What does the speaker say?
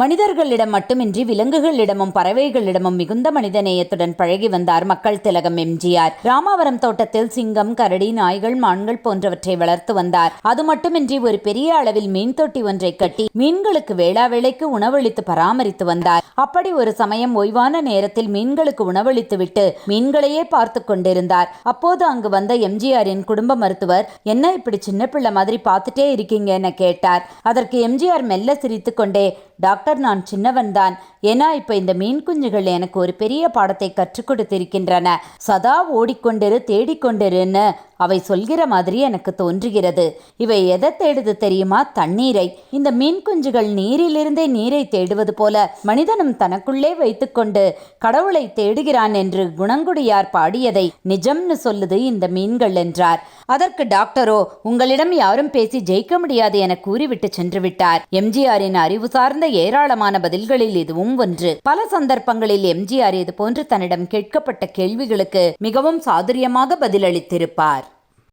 மனிதர்களிடம் மட்டுமின்றி விலங்குகளிடமும் பறவைகளிடமும் மிகுந்த மனிதநேயத்துடன் பழகி வந்தார் மக்கள் திலகம் எம்ஜிஆர். ராமாவரம் தோட்டத்தில் சிங்கம் கரடி நாய்கள் மான்கள் போன்றவற்றை வளர்த்து வந்தார். அது மட்டுமின்றி ஒரு பெரிய அளவில் மீன் தொட்டி ஒன்றை கட்டி மீன்களுக்கு வேளா வேளைக்கு உணவளித்து பராமரித்து வந்தார். அப்படி ஒரு சமயம் ஓய்வான நேரத்தில் மீன்களுக்கு உணவளித்துவிட்டு மீன்களையே பார்த்து கொண்டிருந்தார். அப்போது அங்கு வந்த எம்ஜிஆரின் குடும்ப மருத்துவர் என்ன இப்படி சின்ன பிள்ளை மாதிரி பார்த்துட்டே இருக்கீங்க என கேட்டார். அதற்கு எம்ஜிஆர் மெல்ல சிரித்துக்கொண்டே டாக்டர் நான் சின்னவன்தான். ஏன்னா இப்ப இந்த மீன் குஞ்சுகள் எனக்கு ஒரு பெரிய பாடத்தை கற்றுக் கொடுத்திருக்கின்றன. சதா ஓடிக்கொண்டிரு தேடிக்கொண்டிருன்னு அவை சொல்கிற மாதிரி எனக்கு தோன்றுகிறது. இவை எதை தேடுது தெரியுமா? தண்ணீரை. இந்த மீன் குஞ்சுகள் நீரிலிருந்தே நீரை தேடுவது போல மனிதனும் தனக்குள்ளே வைத்துக்கொண்டு கடவுளை தேடுகிறான் என்று குணங்குடியார் பாடியதை நிஜம்னு சொல்லுது இந்த மீன்கள் என்றார். அதற்கு டாக்டரோ உங்களிடம் யாரும் பேசி ஜெயிக்க முடியாது என கூறிவிட்டு சென்று விட்டார் எம்ஜிஆரின் அறிவு சார்ந்த ஏராளமான பதில்களில் இதுவும் ஒன்று. பல சந்தர்ப்பங்களில் எம்ஜிஆர் இது போன்று தன்னிடம் கேட்கப்பட்ட கேள்விகளுக்கு மிகவும் சாதுரியமாக பதிலளித்திருப்பார்.